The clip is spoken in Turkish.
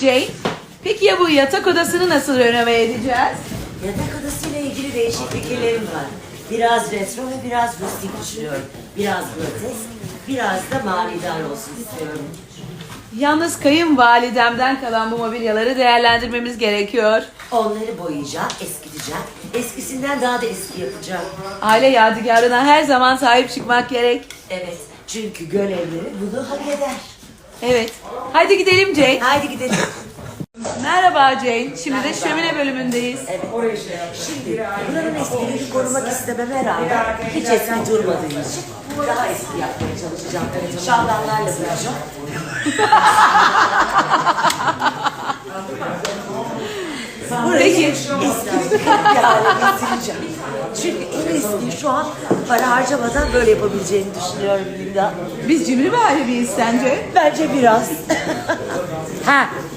Jane. Peki ya bu yatak odasını nasıl renove edeceğiz? Yatak odasıyla ilgili değişik fikirlerim var. Biraz retro ve biraz rustik düşünüyorum. Biraz grotesk, biraz da manidar olsun istiyorum. Yalnız kayınvalidemden kalan bu mobilyaları değerlendirmemiz gerekiyor. Onları boyayacağım, eskiteceğim. Eskisinden daha da eski yapacağım. Aile yadigarına her zaman sahip çıkmak gerek. Evet, çünkü göl evleri bunu hak eder. Evet. Haydi gidelim Jane. Haydi gidelim. Merhaba Jane. Şimdi de şömine bölümündeyiz. Evet. Şimdi buranın eskiliğini korumak istememe rağmen hiç eski durmadığı için daha eski yapmaya çalışacağım. Şaldanlarla bulacağım. Burayı Peki. eski bir hale getireceğim. Eski şu an para harcamadan böyle yapabileceğini düşünüyorum Linda. Biz cimri bir aileyiz sence? Bence biraz. Ha,